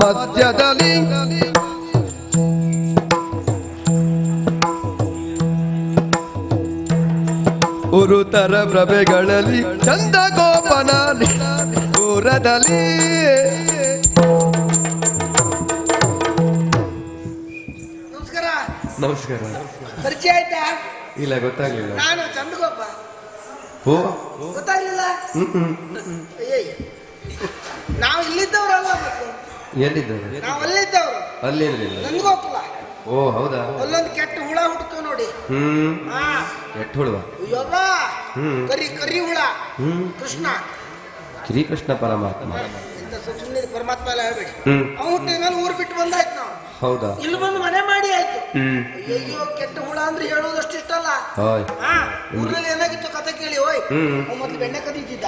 ಮಧ್ಯದಲ್ಲಿ. ಉರುತರ ಪ್ರಭೆಗಳಲ್ಲಿ ಚಂದ ಗೋಪನ ದೂರದಲ್ಲಿ. ನಮಸ್ಕಾರ. ನಮಸ್ಕಾರ. ಪರಿಚಯ ಆಯ್ತಾ? ಇಲ್ಲ ಗೊತ್ತಾಗ್ಲಿಲ್ಲ. ನಾನು ಚಂದಗೊಬ್ಬ ಓ ಗೊತ್ತಾಗ್ಲಿಲ್ಲ ಹ್ಮ್ ಹ್ಮ್ ಅಯ್ಯಯ್ಯ ನಾವು ಇಲ್ಲಿದ್ದವ್ರಲ್ಲ ಮತ್ತು ಎಲ್ಲಿದ್ದಾರೆ? ನಾವು ಅಲ್ಲಿದ್ದವ್ರು. ಅಲ್ಲೇನಿಲ್ಲ ನಂದಗೋಪುರ ಓ ಹೌದಾ? ಅಲ್ಲೊಂದು ಕೆಟ್ಟ ಹುಳ ಹುಡ್ತು ನೋಡಿ. ಹ್ಮ್. ಹಾ ಕೆಟ್ಟ ಹುಳುವ? ಅಯ್ಯವ್ವ. ಹ್ಮ್. ಕರಿ ಕರಿ ಹುಳ. ಹ್ಮ್. ಕೃಷ್ಣ. ಶ್ರೀಕೃಷ್ಣ ಪರಮಾತ್ಮ. ಸುಮ್ಮನೆ ಪರಮಾತ್ಮ ಎಲ್ಲ ಹೇಳ್ಬೇಡಿ. ಹ್ಮ್. ಅವ್ನು ಹುಟ್ಟಿದ ಮೇಲೆ ಊರು ಬಿಟ್ಟು ಬಂದಾಯ್ತು ನಾವು. ಹೌದಾ? ಇಲ್ಲಿ ಬಂದು ಮನೆ ಮಾಡಿ ಆಯ್ತು. ಅಯ್ಯೋ ಕೆಟ್ಟ ಹುಳ ಅಂದ್ರೆ ಹೇಳೋದಷ್ಟು ಇಷ್ಟ ಅಲ್ಲ. ಊರಲ್ಲಿ ಏನಾಗಿತ್ತು ಕತೆ ಕೇಳಿ ಓಯ್. ಮೊದ್ಲು ಬೆಣ್ಣೆ ಕದೀತಿದ್ದ.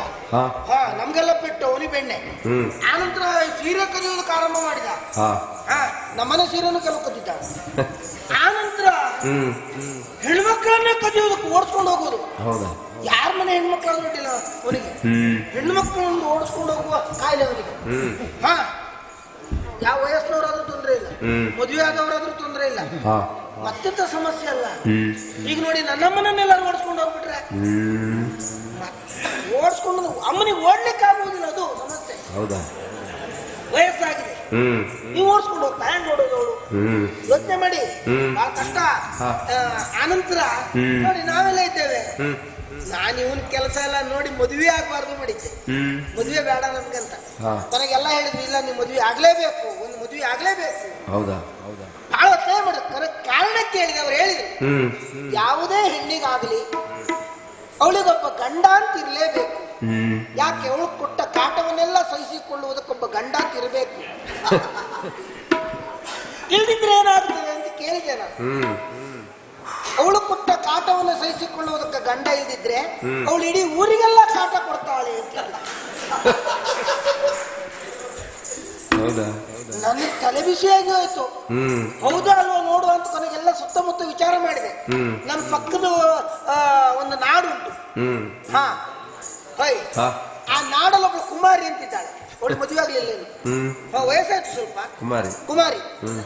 ನಮ್ಗೆಲ್ಲ ಬಿಟ್ಟು ಅವನಿ ಬೆಣ್ಣೆ. ಆನಂತರ ಸೀರೆ ಕದಿಯೋದಕ್ಕೆ ಆರಂಭ ಮಾಡಿದ. ನಮ್ಮನೆ ಸೀರೆನು ಕೆಲವು ಕದ್ದಿದ್ದ ಆನಂತರ ಹೆಣ್ಮಕ್ಳನ್ನ ಕದಿಯೋದಕ್ಕೆ ಓಡಿಸ್ಕೊಂಡು ಹೋಗೋದು. ಹೌದಾ? ಯಾರ ಮನೆ ಹೆಣ್ಮಕ್ಳು ಬಿಟ್ಟಿಲ್ಲ ಅವನಿಗೆ. ಹೆಣ್ಮಕ್ಳನ್ನ ಓಡಿಸ್ಕೊಂಡು ಹೋಗುವ ಕಾಯಿಲೆ ಅವನಿಗೆ. ಹಾ. ಯಾವ ಹ್ಮ್. ಮದುವೆ ಆದವರಾದ್ರೂ ತೊಂದರೆ ಇಲ್ಲ. ಮತ್ತಿಂತ ಸಮಸ್ಯೆ ಅಲ್ಲ. ಈಗ ನೋಡಿ ನನ್ನಮ್ಮನನ್ನೆಲ್ಲರೂ ಓಡಿಸ್ಕೊಂಡು ಹೋಗ್ಬಿಟ್ರೆ. ಓಡಿಸ್ಕೊಂಡು ಅಮ್ಮನಿಗೆ ಓಡ್ಲಿಕ್ಕೆ ಆಗುವುದಿಲ್ಲ ಅದು ಸಮಸ್ಯೆ. ಹೌದಾ? ವಯಸ್ಸಾಗಿದೆ. ನೀವು ಓಡಿಸ್ಕೊಂಡು ಹೋಗ್ತಾ ಹೆಂಗ್ ನೋಡೋದು ಅವಳು? ಹ್ಮ್. ಯೋಚನೆ ಮಾಡಿ. ಆ ಬಹಳ ಕಷ್ಟ ಆನಂತರ ನೋಡಿ ನಾವೆಲ್ಲ ಇದ್ದೇವೆ. ನಾನು ಇವನ್ ಕೆಲಸ ಎಲ್ಲ ನೋಡಿ ಮದುವೆ ಆಗ್ಬಾರ್ದು ಮಾಡಿದ್ದೆ. ಮದುವೆ ಬೇಡ ನನ್ಗಂತ. ತನಗೆ ನನಗೆಲ್ಲ ಹೇಳಿದ್ವಿ ಇಲ್ಲ ನೀವು ಮದುವೆ ಆಗ್ಲೇಬೇಕು. ಆಗ್ಲೇಬೇಕು. ಹೌದಾ? ಹೌದಾ ಬಹಳ ಒತ್ತಾಯ ಮಾಡಿದ್ರು ಕಾರಣ ಕೇಳಿದೆ ಅವ್ರು ಹೇಳಿದ್ರು. ಹ್ಮ್. ಯಾವುದೇ ಹೆಣ್ಣಿಗಾಗ್ಲಿ ಅವಳಿಗೊಬ್ಬ ಗಂಡ ಅಂತ ಇರ್ಲೇಬೇಕು. ಯಾಕೆ ಅವಳು ಕೊಟ್ಟ ಕಾಟವನ್ನೆಲ್ಲ ಸಹಿಸಿಕೊಳ್ಳುವುದಕ್ಕೊಬ್ಬ ಗಂಡ ಅಂತ ಇರಬೇಕು. ಇಲ್ದಿದ್ರೆ ಏನಾಗ್ತದೆ ಅಂತ ಕೇಳಿದೆ ನಾನು. ಅವಳು ಕೊಟ್ಟ ಕಾಟವನ್ನು ಸಹಿಸಿಕೊಳ್ಳುವುದಕ್ಕೆ ಗಂಡ ಇಲ್ದಿದ್ರೆ. ಅವಳು ಇಡೀ ಊರಿಗೆಲ್ಲ ಕಾಟ ಕೊಡ್ತಾಳೆ ಅಂತ. ಹೌದಾ? ನನಗೆ ತಲೆ ಬಿಸಿಯಾಗಿ ಹೋಯ್ತು. ಹ್ಮ್. ಹೌದಾ ಅಲ್ವಾ ನೋಡು ಅಂತ ಕೊನೆಗೆಲ್ಲ ಸುತ್ತಮುತ್ತ ವಿಚಾರ ಮಾಡಿದೆ. ಹ್ಮ್. ನಮ್ಮ ಪಕ್ಕದ ಆ, ಒಂದು ನಾಡು ಉಂಟು ಹ್ಮ್. ಹಾ. ಆ ನಾಡಲ್ಲಿ ಒಬ್ಬಳು ಕುಮಾರಿ ಅಂತಿದ್ದಾಳೆ. ಅವಳು ಮದುವೆ ಆಗ್ಲಿಲ್ಲ ಇನ್ನು. ಹ್ಮ್. ಹಾ, ವಯಸ್ಸಾಯ್ತು ಸ್ವಲ್ಪ. ಕುಮಾರಿ. ಕುಮಾರಿ. ಹ್ಮ್.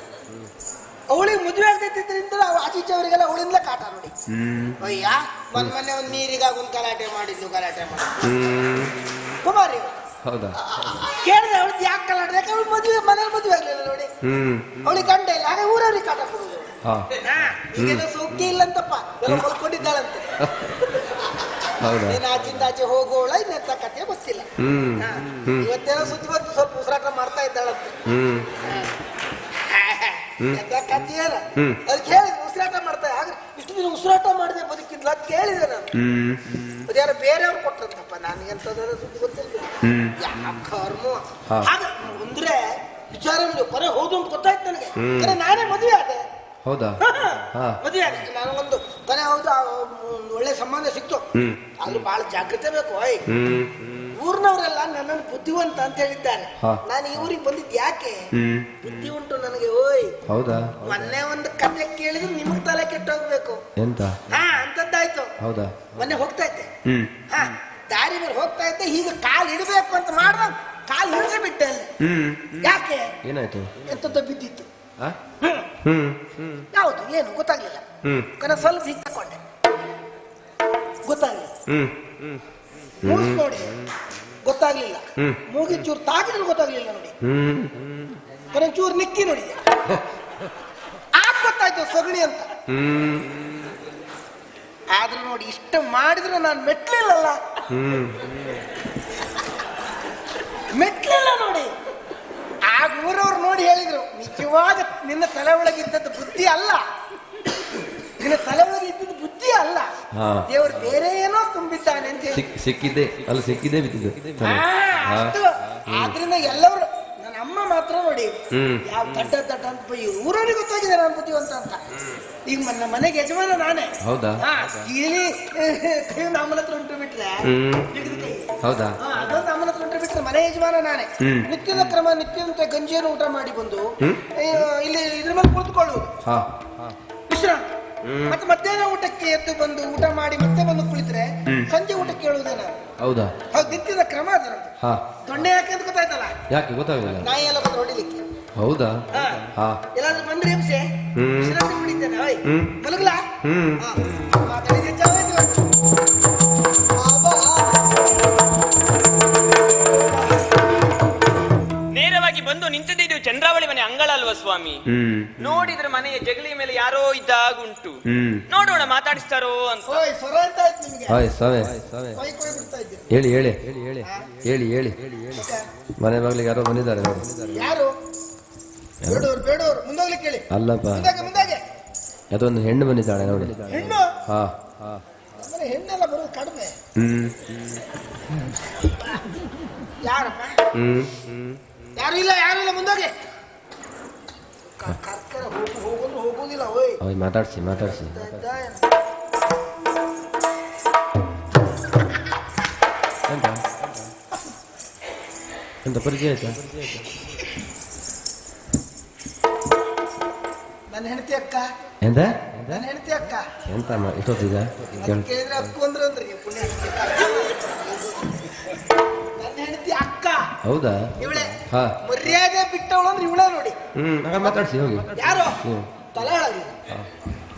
ಅವಳಿಗೆ ಮದುವೆ ಆಗ್ತೈತಿದ್ರಿಂದ ಆಚೀಚೆ ಅವರಿಗೆಲ್ಲ ಅವಳಿಂದಲೇ ಕಾಟ ನೋಡಿ. ಹ್ಮ್. ಅಯ್ಯ ಮೊನ್ನೆ ಮೊನ್ನೆ ಒಂದು ನೀರಿಗಾಗಿ ಒಂದು ಗಲಾಟೆ ಮಾಡಿದ್ಲು ಗಲಾಟೆ ಮಾಡಿ ಹ್ಮ್. ಕುಮಾರಿ ಹೌದಾ? ಕೇಳಿದ್ರೆ ಅವಳು ಯಾಕೆ ಯಾಕೆ ಅವಳು ಮದುವೆ ಮನೇಲಿ ಮದುವೆ ಆಗ್ಲಿಲ್ಲ ನೋಡಿ. ಹ್ಮ್. ಅವಳಿಗೆ ಗಂಡ ಇಲ್ಲ ಹಾಗೆ ಊರವ್ರಿಗೆ ಕಾಟ ಕೊಡುದು. ಹಾ. ಅಂತಪ್ಪ ಸೌಖ್ಯ ಇಲ್ಲಂತಪ್ಪ. ಎಲ್ಲ ಮಲ್ಕೊಂಡಿದ್ದಾಳಂತೆ. ಹೌದಾ? ನೀನು ಆಚಿಂದ ಆಚೆ ಹೋಗೋಳ ಇನ್ನೆಂತ ಕಥೆ ಗೊತ್ತಿಲ್ಲ. ಹ್ಮ್. ಇವತ್ತೇನೋ ಸುದ್ದಿ ಬಂತು ಸ್ವಲ್ಪ ಉಸಿರಾಟ ಮಾಡ್ತಾ ಇದ್ದಾಳಂತೆ. ಹ್ಮ್. ಎಂತ ಕಥೆ ಅಲ್ಲ? ಅದಕ್ಕೆ ಹೇಳಿದ್ರು ಉಸಿರಾಟ ಮಾಡ್ತಾ. ಆಗ ಇಷ್ಟು ದಿನ ಉಸಿರಾಟ ಮಾಡಿದೆ ಬದುಕಿದ್ಲ ಅಂತ ಕೇಳಿದೆ ನಾನು. ಅದ್ಯಾರ ಬೇರೆಯವ್ರು ಕೊಟ್ರಂತಪ್ಪ ನನಗೆ ಎಂತದಾರ ಸುದ್ದಿ ಗೊತ್ತಿಲ್ಲ ಯಾವ ಕರ್ಮ. ಹಾಗ ಅಂದ್ರೆ ವಿಚಾರ ಕೊನೆ ಹೌದು ಅಂತ ಗೊತ್ತಾಯ್ತು ನನಗೆ. ಕರೆ ನಾನೇ ಮದುವೆ ಆದೆ. ಹೌದಾ? ಮದುವೆ ಆದೆ. ನನಗೊಂದು ಕೊನೆ ಹೌದು ಒಳ್ಳೆ ಸಂಬಂಧ ಸಿಕ್ತು. ಆದ್ರೂ ಬಹಳ ಜಾಗ್ರತೆ ಬೇಕು ಹ್ಮ್ ಊರ್ನವರೆಲ್ಲ ನನ್ನನ್ನು ಬುದ್ಧಿವಂತ ಅಂತ ಹೇಳಿದ್ದಾರೆ. ನಾನು ಈ ಊರಿಗೆ ಬಂದಿದ್ದು ಯಾಕೆ? ಬುದ್ಧಿ ಉಂಟು ನನಗೆ ಓಯ್. ಹೌದಾ? ಮೊನ್ನೆ ಒಂದು ಕತೆ ಕೇಳಿದ್ರೆ ನಿಮಗೆ ತಲೆ ಕೆಟ್ಟೋಗ್ಬೇಕು. ಎಂತ? ಹಾ ಅಂತದ್ದಾಯ್ತು ಹೌದಾ? ಮೊನ್ನೆ ಹೋಗ್ತಾ ಇದ್ದೆ. ಹಾ. ದಾರಿ ಮೇಲೆ ಹೋಗ್ತಾ ಇದ್ದೆ ಹೀಗೆ ಕಾಲು ಇಡಬೇಕು ಅಂತ ಮಾಡ್ರ ಕಾಲು ಹಿಡಿದೇ ಬಿಟ್ಟೆ ಅಲ್ಲಿ. ಯಾಕೆ? ಏನಾಯ್ತು? ಎಂತದ್ದು ಬಿದ್ದಿತ್ತು. ಯಾವುದು? ಏನು? ಗೊತ್ತಾಗ್ಲಿಲ್ಲ. ಕನ ಸ್ವಲ್ಪ ಹೀಗೆ ತಕೊಂಡೆ ಗೊತ್ತಾಗ್ಲಿಲ್ಲ ನೋಡಿ. ಗೊತ್ತಾಗ್ಲಿಲ್ಲ. ಮೂಗಿ ಚೂರು ತಾಗಿದ್ರೆ ಗೊತ್ತಾಗ್ಲಿಲ್ಲ ನೋಡಿ. ಕನ ಚೂರು ನಿಕ್ಕಿ ನೋಡಿ. ಆಗ ಗೊತ್ತಾಯ್ತು ಸಗಣಿ ಅಂತ. ಆದ್ರೂ ನೋಡಿ ಇಷ್ಟ ಮಾಡಿದ್ರೆ ನಾನು ಮೆಟ್ಲಿಲ್ಲಲ್ಲ. ಮೆಟ್ಲಿಲ್ಲ ನೋಡಿ. ಆಗ ಊರವ್ರು ನೋಡಿ ಹೇಳಿದ್ರು ನಿಜವಾದ ನಿನ್ನ ತಲೆ ಒಳಗಿದ್ದದ್ದು ಬುದ್ಧಿ ಅಲ್ಲ. ನಿನ್ನ ತಲೆ ಒಳಗಿದ್ದದ್ದು ಬುದ್ಧಿ ಅಲ್ಲ. ದೇವರು ಬೇರೆ ಏನೋ ತುಂಬಿದ್ದಾನೆ ಅಂತ ಹೇಳಿ. ಸಿಕ್ ಸಿಕ್ಕಿದ್ದೆ ಅಲ್ಲ ಸಿಕ್ಕಿದ್ದೆ ಬಿದ್ದಿದೆ. ಆದ್ರಿಂದ ಅಮ್ಮ ಮಾತ್ರ ನೋಡಿ. ಯಾವ ದಡ್ಡ ದಡ್ಡ ಅಂತ ಬೈ ಊರವ್ರಿಗೆ ಗೊತ್ತಾಗಿದೆ ನಾನು ಬುದ್ಧಿವಂತ ಅಂತ. ಈಗ ನನ್ನ ಮನೆಗೆ ಯಜಮಾನ ನಾನೇ. ಹೌದಾ? ಇಲ್ಲಿ ಕೈ ಅಮ್ಮನ ಹತ್ರ ಉಂಟು ಬಿಟ್ರೆ. ಕೈ. ಹೌದಾ? ಅದೊಂದು ಅಮ್ಮನ ಹತ್ರ ಉಂಟು ಬಿಟ್ರೆ ಮನೆ ಯಜಮಾನ ನಾನೇ. ನಿತ್ಯದ ಕ್ರಮ ನಿತ್ಯದಂತೆ ಗಂಜಿಯನ್ನು ಊಟ ಮಾಡಿ ಬಂದು ಇಲ್ಲಿ ಇದ್ರ ಮೇಲೆ ಕುಳಿತುಕೊಳ್ಳುವುದು. ವಿಶ್ರಾಂತಿ. ಮತ್ತೆ ಮಧ್ಯಾಹ್ನ ಊಟಕ್ಕೆ ಎದ್ದು ಬಂದು ಊಟ ಮಾಡಿ ಮತ್ತೆ ಬಂದು ಕುಳಿತರೆ ಸಂಜೆ ಊಟ ಕೇಳುವುದೇ ನಾನು ಹೌದಾ ಹೌದು ನಿತ್ಯದ ಕ್ರಮ ಅದರ ಹಾ ದೊಣ್ಣೆ ಯಾಕೆ ಅಂತ ಗೊತ್ತಾಯ್ತಲ್ಲ ಯಾಕೆ ಗೊತ್ತಾಗಲಿಲ್ಲ ನಾಯಿ ಎಲ್ಲ ಬಂದು ಹೊಡಿಲಿಕ್ಕೆ ಹೌದಾ ಹಾ. ಹಾ ಎಲ್ಲಾದ್ರೂ ಬಂದ್ರೆ ಹಿಂಸೆ ಹ್ಮ್. ಓಯ್ ಹ್ಮ್. ಮಲಗಲಾ ಹ್ಮ್. ಬಂದು ನಿಂತಿದ್ದು ಚಂದ್ರಾವಳಿ ಮನೆ ಅಂಗಳ ಅಲ್ವಾ ಸ್ವಾಮಿ ನೋಡಿದ್ರೆ ಮನೆಯ ಜಗಲಿ ಮೇಲೆ ಯಾರೋ ಇದ್ದಾಗುಂಟು. ಉಂಟು ನೋಡೋಣ ಮಾತಾಡಿಸ್ತಾರೋ ಅಂತ. ಹೇಳಿ ಹೇಳಿ ಹೇಳಿ ಹೇಳಿ. ಹೇಳಿ ಹೇಳಿ. ಮನೆ ಬಗ್ಲಿ ಯಾರೋ ಬಂದಿದ್ದಾರೆ ಅಲ್ಲಪ್ಪ. ಅದೊಂದು ಹೆಣ್ಣು ಬಂದಿದ್ದಾಳೆ ನೋಡಿ. ಹಾ. ಹಾ ಹೆಣ್ಣೆಲ್ಲ ಬರೋದು ಕಡಿಮೆ. ಹ್ಮ್. ಯಾರಪ್ಪ? ಹ್ಮ್ ಹ್ಮ್. ಯಾರು ಇಲ್ಲ ಯಾರು ಇಲ್ಲ ಮುಂದೋಗಿ. ಕ- ಕರ್ಕರ ಹೋಗು ಹೋಗೋದು ಹೋಗೋದಿಲ್ಲ ಓಯ್. ಅವ್ರು ಮಾತಾಡ್ಸಿ ಮಾತಾಡ್ಸಿ. ಎಂತ ಎಂತ ಪರಿಚಯ ಆಯ್ತಾ? ನನ್ನ ಹೆಂಡತಿ ಅಕ್ಕ. ಎಂತ? ನನ್ನ ಹೆಂಡತಿ ಅಕ್ಕ. ಎಂತ ಅಮ್ಮ ಇಷ್ಟೊತ್ತೀಗ? ಕೇಳಿದ್ರೆ ಅಕ್ಕು ಅಂದ್ರೆ ಅಂದ್ರೆ ಪುಣ್ಯ. ನನ್ನ ಹೆಂಡತಿ ಅಕ್ಕ. ಹೌದಾ? ಇವಳೆ ಮರ್ಯಾದೆ ಬಿಟ್ಟವಳು ಅಂದ್ರೆ ಇವಳೇ ನೋಡಿ ಹ್ಮ್ ಮಾತಾಡ್ಸಿ ಹೋಗಿ ಯಾರು ತಲೆ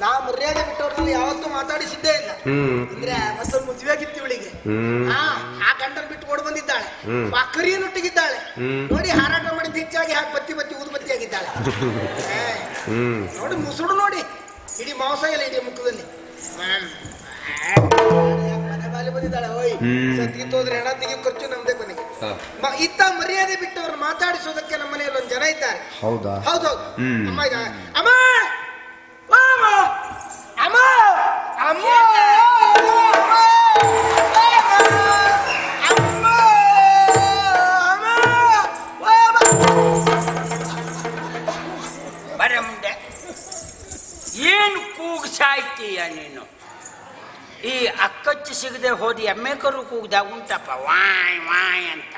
ನಾ ಮರ್ಯಾದೆ ಬಿಟ್ಟವ್ರನ್ನ ಯಾವತ್ತೂ ಮಾತಾಡಿಸಿದ್ದೇ ಇಲ್ಲ ಅಂದ್ರೆ ಮಸಲ್ ಮದುವೆ ಇವಳಿಗೆ ಆ ಗಂಡನ ಬಿಟ್ಟು ಓಡ್ ಬಂದಿದ್ದಾಳೆ ಕರಿಯನೊಟ್ಟಿಗಿದ್ದಾಳೆ ನೋಡಿ ಹಾರಾಟ ಮಾಡಿ ಹೆಚ್ಚಾಗಿ ಹಾಕಿ ಬತ್ತಿ ಬತ್ತಿ ಊದು ಬತ್ತಿ ಆಗಿದ್ದಾಳೆ ನೋಡಿ ಮುಸುಡು ನೋಡಿ ಇಡೀ ಮಾಂಸ ಇಲ್ಲ ಇಡೀ ಮುಖದಲ್ಲಿ ಮನೆ ಬಾಲಿ ಬಂದಿದ್ದಾಳೆ ಓಯ್ ಸತ್ತಿಗೆ ತೋದ್ರೆ ಹೋದ್ರೆ ಹೆಣ ತೆಗಿ ಖರ್ಚು ನಮ್ದೇ ಹಾ. ಮ- ಇತ್ತ ಮರ್ಯಾದೆ ಬಿಟ್ಟವ್ರು ಮಾತಾಡಿಸೋದಕ್ಕೆ ನಮ್ಮ ಮನೆಯಲ್ಲಿ ಒಂದು ಜನ ಇದ್ದಾರೆ. ಹೌದಾ? ಹೌದೌದು ಹ್ಮ್. ಅಮ್ಮ ಅಮ್ಮ! ಓ ಅಮ್ಮ! ಅಮ್ಮ! ಅಮ್ಮ! ಅಮ್ಮ ಅಮ್ಮ ಓ ಅಮ್ಮ ಬರ ಮುಂದೆ ಏನು ಕೂಗ್ಸಾಯ್ತೀಯ ನೀನು? ಈ ಅಕ್ಕಚ್ಚು ಸಿಗದೆ ಹೋದಿ ಎಮ್ಮೆ ಕರು ಕೂಗ್ದ ಉಂಟಪ್ಪ ವಾಯ್ ವಾಯ್ ಅಂತ.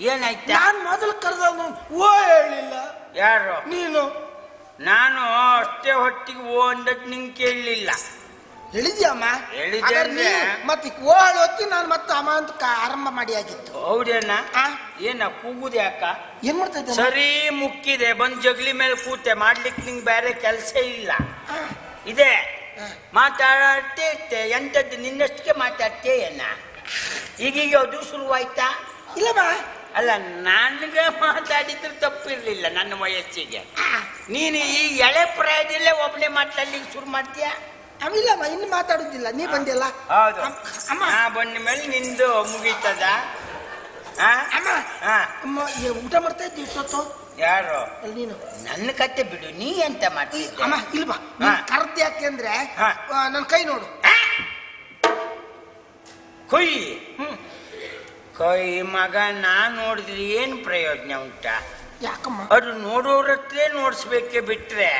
ಏನಾಯ್ತ? ನಾನು ಮೊದಲು ಕರೆದವನು ಓ ಹೇಳಿಲ್ಲ. ಯಾರು? ನೀನು? ನಾನು ಅಷ್ಟೇ ಹೊಟ್ಟಿಗೆ ಓ ಅಂದದ್ ನಿಂಗೆ ಕೇಳಲಿಲ್ಲ. ಹೇಳಿದ್ಯಮ್ಮ? ಹೇಳಿದ? ಮತ್ತೆ ಓ ಹೊತ್ತಿ ನಾನು ಮತ್ತೆ ಅಮ್ಮ ಅಂತ ಆರಂಭ ಮಾಡಿ ಆಗಿತ್ತು ಹೌದೇನ? ಏನ ಕೂಗುದೆ ಅಕ್ಕ? ಏನ್ ಮಾಡ್ತಾ ಸರಿ ಮುಕ್ಕಿದೆ ಬಂದ್ ಜಗ್ಲಿ ಮೇಲೆ ಕೂತೆ ಮಾಡ್ಲಿಕ್ಕೆ ನಿಂಗೆ ಬೇರೆ ಕೆಲಸ ಇಲ್ಲ. ಇದೆ. ಮಾತಾಡ್ತೇ ಇರ್ತೆ ಎಂತದ್ದು ನಿನ್ನಷ್ಟಕ್ಕೆ ಮಾತಾಡ್ತೇ ಏನ ಈಗೀಗ ಅದು ಶುರುವಾಯ್ತಾ? ಇಲ್ಲಮ್ಮ. ಅಲ್ಲ ನನಗೆ ಮಾತಾಡಿದ್ರೆ ತಪ್ಪಿರ್ಲಿಲ್ಲ ನನ್ನ ವಯಸ್ಸಿಗೆ. ನೀನು ಈ ಎಳೆ ಪ್ರಾಯದಲ್ಲೇ ಒಬ್ಬನೇ ಮಾತಾಡ್ಲಿಕ್ಕೆ ಶುರು ಮಾಡ್ತೀಯ? ಅಮ್ಮ ಇಲ್ಲಮ್ಮ ಇನ್ನು ಮಾತಾಡುದಿಲ್ಲ. ನೀ ಬಂದಿಲ್ಲ ಹೌದು. ಅಮ್ಮ ನಾ ಬಂದ ಮೇಲೆ ನಿಂದು ಮುಗೀತದ? ಊಟ ಮಾಡ್ತಾ ಇದ್ದೀವಿ ಯಾರು? ನೀನು ನನ್ನ ಕತೆ ಬಿಡು ನೀ ಎಂತ ಮಾಡ್ತಿ ಅಮ್ಮ ಇಲ್ವಾ ಹಾ. ಕರ್ದ್ ಯಾಕೆ ಅಂದ್ರೆ. ನನ್ನ ಕೈ ನೋಡು. ಕೊಯ್. ಕೊಯ್ ಮಗ ನಾ ನೋಡಿದ್ರೆ ಏನು ಪ್ರಯೋಜನ ಉಂಟಾ? ಯಾಕಮ್ಮ? ಅದು ನೋಡೋರ ಹತ್ರ ನೋಡಿಸ್ಬೇಕೆ ಬಿಟ್ರೆ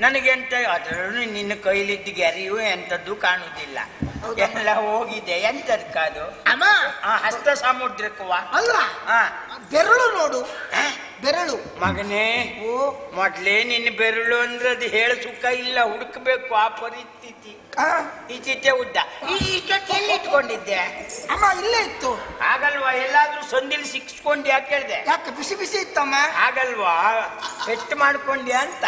ನನಗೆಂತ ಅದರಲ್ಲೂ ನಿನ್ನ ಕೈಲಿದ್ದ ಗೆರೆಯು ಎಂಥದ್ದು ಕಾಣುವುದಿಲ್ಲ? ಎಲ್ಲ ಹೋಗಿದೆ. ಎಂತದಕ್ಕದು ಅಮ್ಮ! ಆ ಹಸ್ತ ಸಾಮುದ್ರಿಕವ. ಅಲ್ಲ ಬೆರಳು ನೋಡು. ಬೆರಳು. ಮಗನೇ ಓ. ಮೊದ್ಲೇ ನಿನ್ನ ಬೆರಳು ಅಂದ್ರೆ ಅದು ಹೇಳ ಸುಖ ಇಲ್ಲ. ಹುಡುಕ್ಬೇಕು ಆ ಪರಿಸ್ಥಿತಿ. ಈ ಚಿಟ್ಟೆ ಉದ್ದ. ಈ ಇಷ್ಟೊತ್ತು ಎಲ್ಲಿ ಇಟ್ಕೊಂಡಿದ್ದೆ? ಅಮ್ಮ ಇಲ್ಲೇ ಇತ್ತು. ಆಗಲ್ವಾ ಎಲ್ಲಾದ್ರೂ ಸಂದಿಲ್ ಸಿಕ್ಸ್ಕೊಂಡು ಯಾಕೆ ಹೇಳಿದೆ? ಯಾಕೆ ಬಿಸಿ ಬಿಸಿ ಇತ್ತಮ್ಮ? ಆಗಲ್ವಾ ಪೆಟ್ಟು ಮಾಡ್ಕೊಂಡ್ಯಾ ಅಂತ.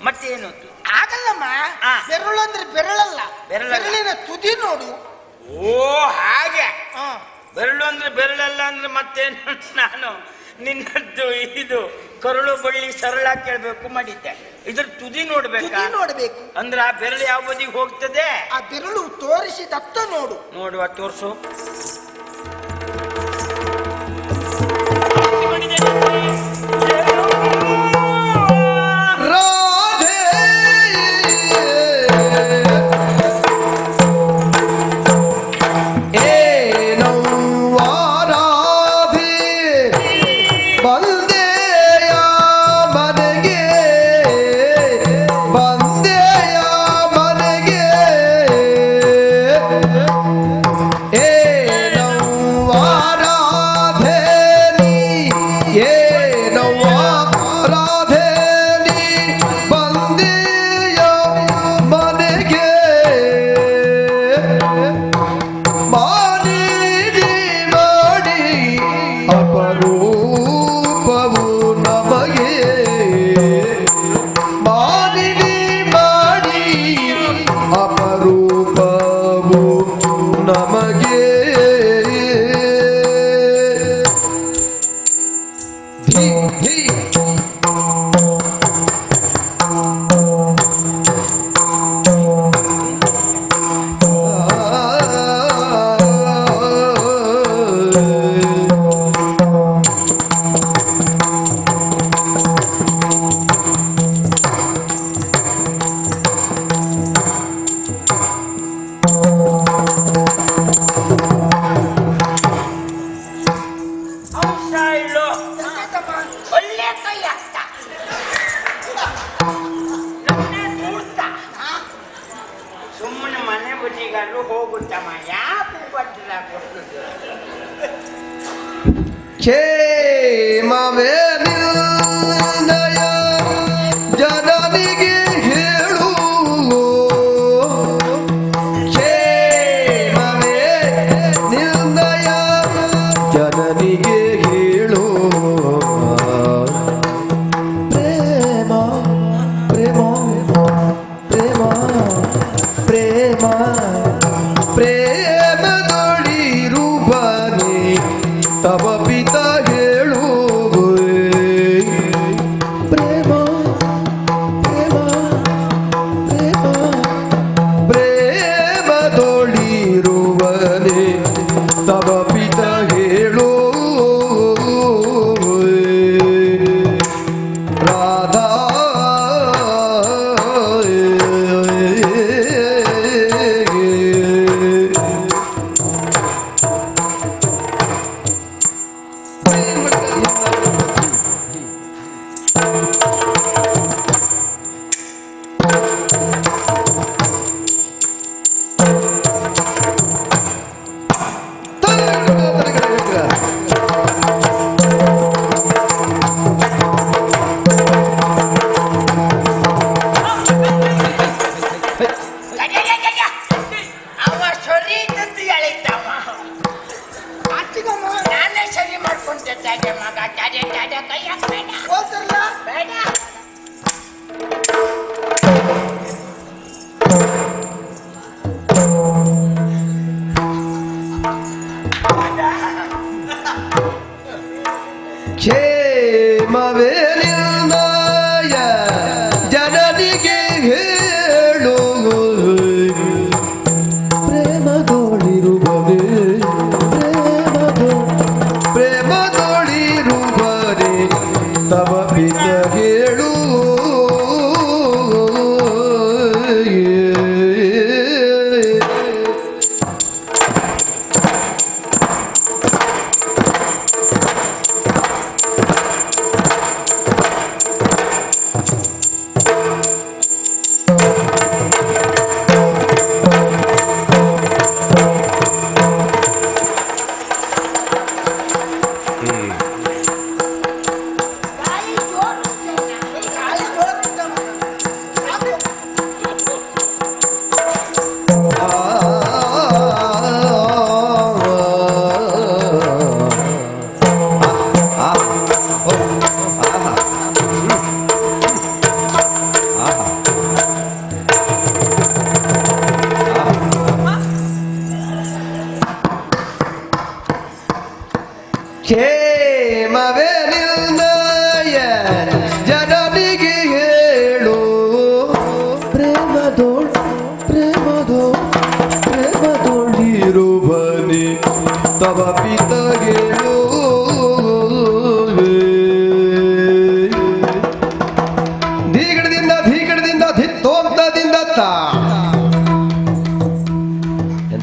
ಮತ್ತೇನು? ಆಗಲ್ಲಮ್ಮ. ಆ. ಬೆರಳು ಅಂದ್ರೆ ಬೆರಳಲ್ಲ. ಬೆರಳಲ್ಲ. ಬೆರಳಿನ ತುದಿ ನೋಡು. ಓ ಹಾಗೆ. ಆ, ಬೆರಳು ಅಂದ್ರೆ ಬೆರಳಲ್ಲ ಅಂದ್ರೆ ಮತ್ತೇನು ನಾನು ನಿನ್ನದ್ದು ಇದು ಕರುಳು ಬಳ್ಳಿ ಸರಳ ಕೇಳಬೇಕು ಮಾಡಿದ್ದೆ. ಇದ್ರ ತುದಿ ನೋಡ್ಬೇಕಾ? ತುದಿ ನೋಡ್ಬೇಕು. ಅಂದ್ರೆ ಆ ಬೆರಳು ಯಾವ ಬದಿಗೆ ಹೋಗ್ತದೆ? ಆ ಬೆರಳು ತೋರಿಸಿದತ್ತ ನೋಡು. ನೋಡುವ ತೋರ್ಸು. ಸಾಲು ಒಳ್ಳೆ ಕೈ ಅಕ್ಕ ಸುಮ್ಮನೆ ಮನೆ ಬದಿಗಾದ್ರು ಹೋಗುತ್ತಮ್ಮ ಯಾಕೆ ಬಟ್ಟಿಲ್ಲ ಕೊಟ್ಟಿದ್ದು ಕ್ಷೇಮವೇ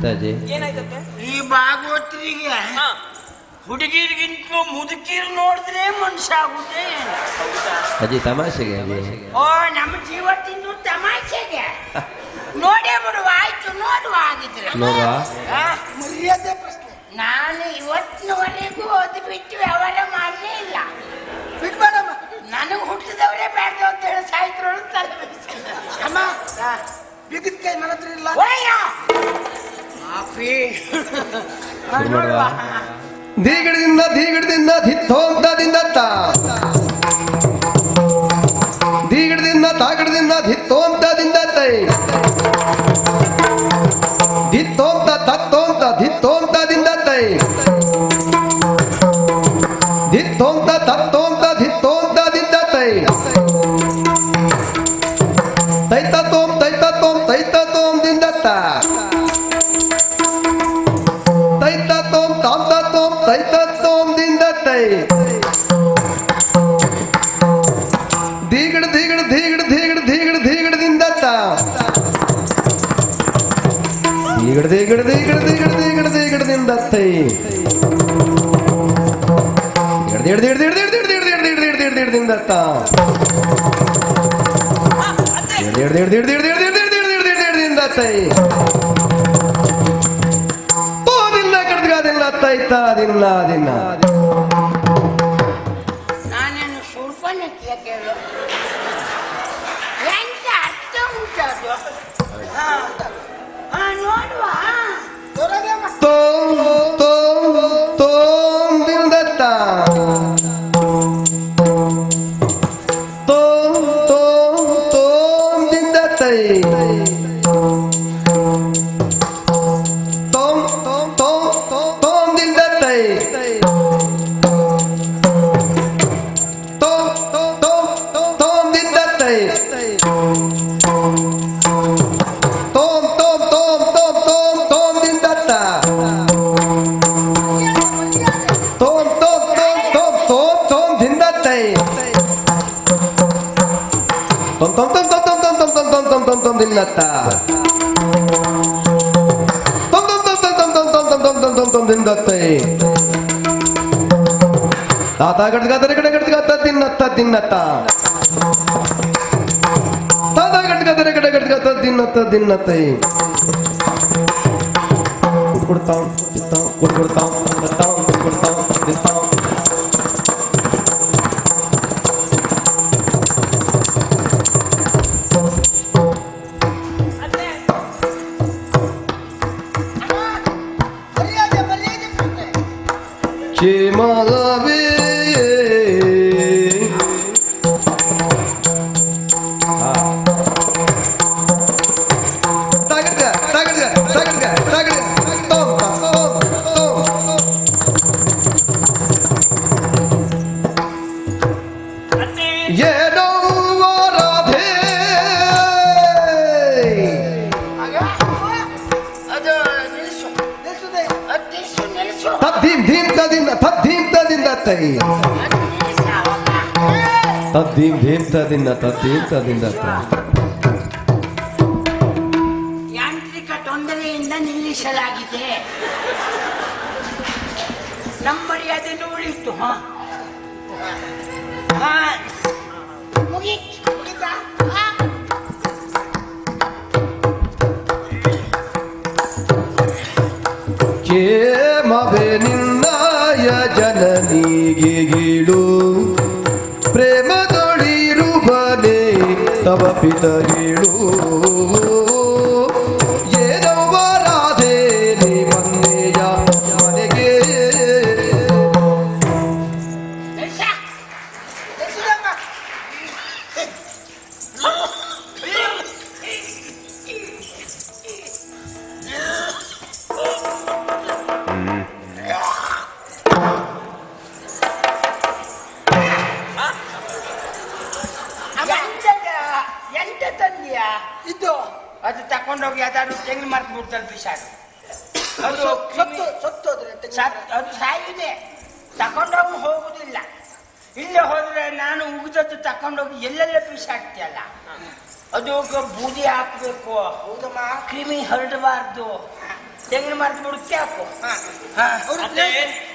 ಅಜ್ಜಿ ಈ ಭಾಗವತರಿಗೆ ಹಾ. ಹುಡುಗಿರಿಗಿಂತಲೂ ಮುದುಕಿರು ನೋಡಿದ್ರೆ ಮನುಷ್ಯ ಆಗುತ್ತೆ ಅಜ್ಜಿ ತಮಾಷೆಗೆ ಅಜ್ಜಿ. ಓ ನಮ್ಮ ಜೀವ ತಿಂದು ತಮಾಷೆಗೆ. ನೋಡೇ ಬಿಡುವ ಆಯ್ತು ನೋಡುವ ಆಗಿದ್ರೆ ನೋಡುವ? ಆ, ಮರ್ಯಾದೆ ಪ್ರಶ್ನೆ. ನಾನು ಇವತ್ತಿನವರೆಗೂ ಅದು ಬಿಟ್ಟು ವ್ಯವಹಾರ ಮಾಡಲೇ ಇಲ್ಲ. ಬಿಡ್ಬಾರಮ್ಮ ನನಗೆ ಹುಟ್ಟಿದವರೇ ಬೇಡ ಅಂತ ಹೇಳಿ ಸಾಯ್ತ್ರೊಳು ತಲೆ. ಅಮ್ಮ ಆ, ಮನತ್ರ ಇಲ್ಲ ಓಯ್ಯ! ಧೀಗಡದಿಂದ ಧೀಗಡದಿಂದ ಧಿತ್ತೋಂತದಿಂದ ತಾ. ಧೀಗಡದಿಂದ ತಾಗಡದಿಂದ ಧಿತ್ತೋಂತದಿಂದ ತೈ. ಧಿತ್ತೋಂತ ತತ್ತೋಂತ ಧಿತ್ತೋಂತದಿಂದ ತೈ. ಧಿತ್ತೋಂತ ತತ್ತೋಂತ ಅಂತ ಓ ದಿನ ಕಡ್ದಗಾದಿಲ್ಲ ತೈತ ದಿನ ದಿನ ತಾತ ಗಡ್ಗ ದರೆ ಗಡೆ ಗಡ್ಗ ತ ತಿನ್ನತ್ತ ತಿನ್ನತ್ತ ತಾತ ಗಡ್ಗ ದರೆ ಗಡೆ ಗಡ್ಗ ತ ತಿನ್ನತ್ತ ತಿನ್ನತ್ತ ಕುಡ್ಕೊಡ್ತಾವ್ ತಿಂತಾವ್ ಕುಡ್ಕೊಡ್ತಾವ್ ತಿಂತಾವ್ ಕುಡ್ಕೊಡ್ತಾವ್ ತಿಂತಾವ್ Chimala ತದ್ದಿ ಭೇಂತದಿಂದ ತದ್ದೇಂತದಿಂದ ಯಾಂತ್ರಿಕ ತೊಂದರೆಯಿಂದ ನಿಲ್ಲಿಸಲಾಗಿದೆ. ನಮ್ಮ ಅದೇ ಉಳಿತು ಹಾಂ. ಮುಗಿತಾ? ಕೇಮವೇ 다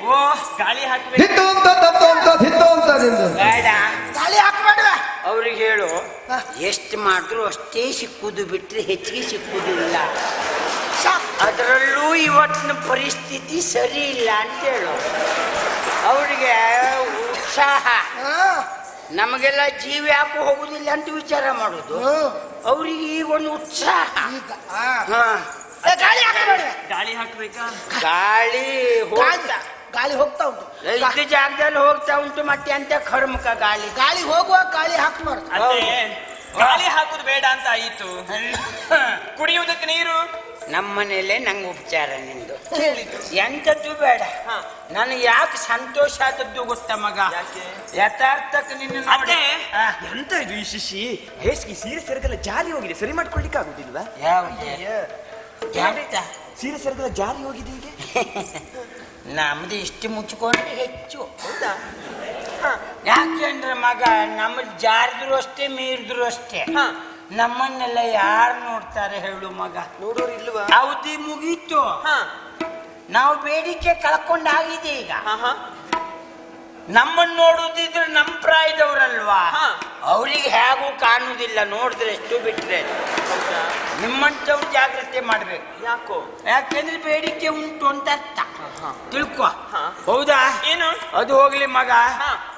ಓ ಗಾಳಿ ಹಾಕ್ಬೇಕು. ಹಿತ್ತು ಅಂತ ತತ್ತು ಅಂತ ಹಿತ್ತು ಅಂತ ನಿಂದು. ಬೇಡ. ಗಾಳಿ ಹಾಕ್ಬೇಡ್ವೆ? ಅವ್ರಿಗೆ ಹೇಳು ಎಷ್ಟು ಮಾಡಿದ್ರು ಅಷ್ಟೇ ಸಿಕ್ಕುದು ಬಿಟ್ಟರೆ ಹೆಚ್ಚಿಗೆ ಸಿಕ್ಕುದಿಲ್ಲ ಇಲ್ಲ. ಅದರಲ್ಲೂ ಇವತ್ತಿನ ಪರಿಸ್ಥಿತಿ ಸರಿ ಇಲ್ಲ ಅಂತ ಹೇಳು. ಅವರಿಗೆ ಉತ್ಸಾಹ. ನಮಗೆಲ್ಲ ಜೀವ ಯಾಕೆ ಹೋಗುದಿಲ್ಲ ಅಂತ ವಿಚಾರ ಮಾಡುದು. ಅವ್ರಿಗೆ ಈಗ ಒಂದು ಉತ್ಸಾಹ ಗಾಳಿ ಹಾಕಬೇಡಿ ಗಾಳಿ ಹಾಕ್ಬೇಕಾ? ಗಾಳಿ ಹೋಗ್ತಾ ಗಾಳಿ ಹೋಗ್ತಾ ಉಂಟು. ಇದ್ದ ಜಾಗದಲ್ಲಿ ಹೋಗ್ತಾ ಉಂಟು ಮತ್ತೆ ಅಂತ ಕರ್ಮಕ ಗಾಳಿ? ಗಾಳಿ ಹೋಗುವಾಗ ಗಾಳಿ ಹಾಕ್ಬಾರ್ದು ಅತ್ತೆ ಗಾಳಿ ಹಾಕುದು ಬೇಡ ಅಂತ ಆಯಿತು. ಕುಡಿಯುವುದಕ್ಕೆ ನೀರು? ನಮ್ಮ ಮನೇಲೆ ನಂಗೆ ಉಪಚಾರ ನಿಂದು. ಎಂಥದ್ದು ಬೇಡ. ಹಾ. ನನಗೆ ಯಾಕೆ ಸಂತೋಷ ಆದದ್ದು ಗೊತ್ತ ಮಗ? ಯಾಕೆ? ಯಥಾರ್ಥಕ್ಕೆ ನಿನ್ನ ನೋಡಿ. ಆ, ಎಂತ ಇದು ಈ ಶಿಶಿ? ಹೇಸ್ಗೆ ಸೀರೆ ಸೆರಗೆಲ್ಲ ಜಾರಿ ಹೋಗಿದೆ. ಸರಿ ಮಾಡ್ಕೊಳ್ಲಿಕ್ಕೆ ಆಗುದಿಲ್ವಾ ಯಾವ್ದು? ಸೀರೆ ಸರ್ಗದ ಜಾರಿ ಹೋಗಿದೆ ಹೀಗೆ? ನಮ್ದು ಇಷ್ಟು ಮುಚ್ಚಿಕೊಂಡ್ರೆ ಹೆಚ್ಚು. ಹೌದಾ? ಯಾಕೆಂದ್ರೆ ಮಗ ನಮ್ಮ ಜಾರಿದ್ರು ಅಷ್ಟೇ ಮೀರಿದ್ರು ಅಷ್ಟೇ. ಹಾ. ನಮ್ಮನ್ನೆಲ್ಲ ಯಾರು ನೋಡ್ತಾರೆ ಹೇಳು ಮಗ. ನೋಡೋರು ಇಲ್ವಾ? ಅವಧಿ ಮುಗೀತು. ಹಾ. ನಾವು ಬೇಡಿಕೆ ಕಳ್ಕೊಂಡಾಗಿದೆ ಈಗ. ಹಾ ಹಾ ನಮ್ಮನ್ನ ನೋಡುದಿದ್ರೆ ನಮ್ಮ ಪ್ರಾಯದವರಲ್ವಾ? ಅವರಿಗೆ ಹೇಗೂ ಕಾಣುವುದಿಲ್ಲ ನೋಡಿದ್ರೆ ಎಷ್ಟು ಬಿಟ್ರೆ. ನಿಮ್ಮಂಥವ್ರು ಜಾಗ್ರತೆ ಮಾಡ್ಬೇಕು ಯಾಕೋ? ಯಾಕೆಂದ್ರೆ ಬೇಡಿಕೆ ಉಂಟು ಅಂತ ಅರ್ಥ. ತಿಳ್ಕೊ. ಹೌದಾ? ಏನು? ಅದು ಹೋಗ್ಲಿ ಮಗ.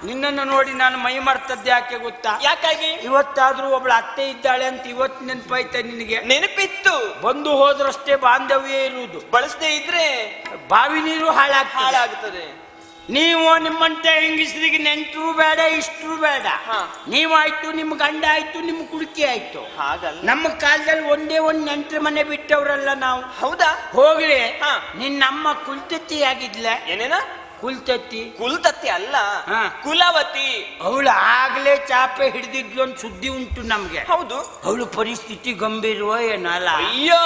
ನಿನ್ನನ್ನು ನೋಡಿ ನಾನು ಮೈ ಮರ್ತದ್ದು ಯಾಕೆ ಗೊತ್ತಾ? ಯಾಕಾಗಿ? ಇವತ್ತಾದ್ರೂ ಒಬ್ಳು ಅತ್ತೆ ಇದ್ದಾಳೆ ಅಂತ ಇವತ್ತು ನೆನಪಾಯ್ತಾ ನಿನಗೆ? ನೆನಪಿತ್ತು. ಬಂದು ಹೋದ್ರಷ್ಟೇ ಬಾಂಧವ್ಯ ಇರುವುದು. ಬಳಸದೇ ಇದ್ರೆ ಬಾವಿ ನೀರು ಹಾಳಾಗ್ತದೆ. ನೀವು ನಿಮ್ಮಂತೆ ಹೆಂಗಸರಿಗೆ ನೆಂಟರು ಬೇಡ ಇಷ್ಟರು ಬೇಡ. ನೀವಾಯ್ತು ನಿಮ್ಮ ಗಂಡ ಆಯ್ತು ನಿಮ್ಮ ಕುಡುಕಿ ಆಯ್ತು. ಹಾಗಲ್ಲ. ನಮ್ಮ ಕಾಲದಲ್ಲಿ ಒಂದೇ ಒಂದ್ ನೆಂಟ್ರ ಮನೆ ಬಿಟ್ಟವ್ರಲ್ಲ ನಾವು. ಹೌದಾ? ಹೋಗ್ಲಿ. ನಿನ್ನಮ್ಮ ಕುಲ್ತತ್ತಿ ಆಗಿದ್ಲ. ಏನೇನ? ಕುಲ್ತತ್ತಿ. ಕುಲ್ತತ್ತಿ ಅಲ್ಲ. ಕುಲವತಿ. ಅವಳು ಆಗ್ಲೇ ಚಾಪೆ ಹಿಡಿದಿದ್ಲು ಅಂತ ಸುದ್ದಿ ಉಂಟು ನಮ್ಗೆ. ಹೌದು. ಅವಳು ಪರಿಸ್ಥಿತಿ ಗಂಭೀರವೋ ಏನಲ್ಲ ಅಯ್ಯೋ.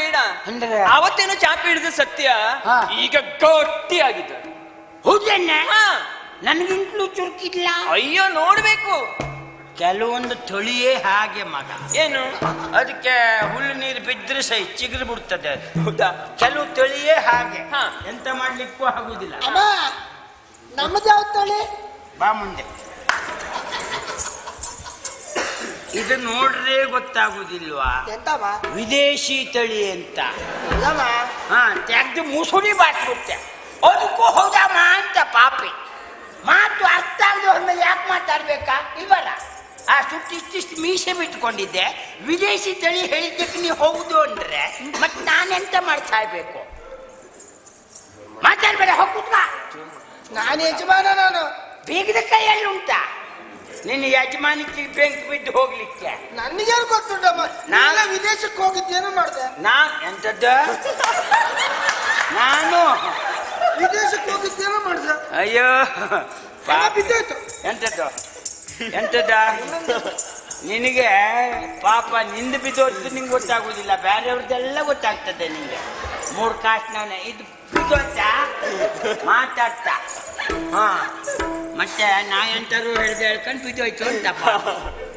ಬೇಡ. ಅಂದ್ರೆ? ಅವತ್ತೇನು ಚಾಪೆ ಹಿಡಿದ ಸತ್ಯ ಹಾ. ಈಗ ಗಟ್ಟಿ ಆಗಿದೆ ಹೌದಣ್ಣ ಹಾ. ನನ್ಗಿಂತಲೂ ಚುರುಕಿದ್ಲ? ಅಯ್ಯೋ ನೋಡ್ಬೇಕು. ಕೆಲವೊಂದು ತಳಿಯೇ ಹಾಗೆ ಮಗ. ಏನು? ಅದಕ್ಕೆ ಹುಲ್ಲು ನೀರು ಬಿದ್ದರೆ ಸೈ ಚಿಗುರು ಬಿಡ್ತದೆ. ಹೌದಾ? ಕೆಲವು ತೊಳಿಯೇ ಹಾಗೆ. ಹಾ. ಎಂತ ಮಾಡ್ಲಿಕ್ಕೂ ಆಗುದಿಲ್ಲ. ಅಮ್ಮ ನಮ್ಮದು ಯಾವ ತಳಿ ಬಾ ಮುಂದೆ ಇದು ನೋಡ್ರೆ ಗೊತ್ತಾಗುದಿಲ್ವಾ? ವಿದೇಶಿ ತಳಿ ಅಂತ. ಹಾ ತೆಗ್ದು ಮುಸುಡಿ ಬಾಟ್ಬಿಟ್ಟೆ ಅದಕ್ಕೂ ಹೌದಮ್ಮ ಅಂತ ಪಾಪಿ. ಮಾತು ಅರ್ಥ ಆಗದೆ ಯಾಕೆ ಮಾತಾಡ್ಬೇಕಾ? ಇಲ್ವಲ್ಲ? ಆ ಸುಟ್ಟಿಷ್ಟಿಷ್ಟು ಮೀಸೆ ಬಿಟ್ಕೊಂಡಿದ್ದೆ. ವಿದೇಶಿ ತಳಿ ಹೇಳಿದ್ದಕ್ಕೆ ನೀವು ಹೌದು ಅಂದ್ರೆ ಮತ್ತೆ ನಾನೆಂತ ಮಾಡ್ತಾ ಇರ್ಬೇಕು? ಮಾತಾಡ್ಬೇಡ ಹೋಗ್ಬಿಟ್ವಾ ನಾನು ಯಜಮಾನ ನಾನು. ಬೀಗದ ಕೈಯಲ್ಲಿ ಉಂಟಾ? ನಿನ್ನ ಯಜಮಾನಿಗೆ ಬೆಂಕಿ ಬಿದ್ದು ಹೋಗ್ಲಿಕ್ಕೆ. ನನಗೇನು ಗೊತ್ತುಂಟಮ್ಮ? ನಾನು ವಿದೇಶಕ್ಕೆ ಹೋಗಿದ್ದೇನು ಮಾಡಿದೆ? ನಾನ್ ಎಂತದ್ದ? ನಾನು ವಿದೇಶಕ್ಕೆ ಹೋಗಿದ್ದೇನು ಮಾಡಿದೆ? ಅಯ್ಯೋ ಪಾಪ. ಬಿದ್ದೋಯ್ತು. ಎಂತದ್ದು? ಎಂತದ್ದ? ನಿನಗೆ ಪಾಪ ನಿಂದು ಬಿದ್ದೋದ್ದು ನಿಂಗೆ ಗೊತ್ತಾಗುದಿಲ್ಲ. ಬೇರೆಯವ್ರದ್ದೆಲ್ಲ ಗೊತ್ತಾಗ್ತದೆ ನಿಂಗೆ. ಮೂರು ಕಾಸ್ನವನೆ ಇದು ಬಿದ್ದೋಯ್ತಾ? ಮಾತಾಡ್ತಾ? ಹಾ. ಮತ್ತೆ ನಾ ಎಂತಾರು ಹೇಳ್ದೆ ಹೇಳ್ಕೊಂಡು ಬಿದ್ದೋಯ್ತು ಅಂತ ಪಾಪ.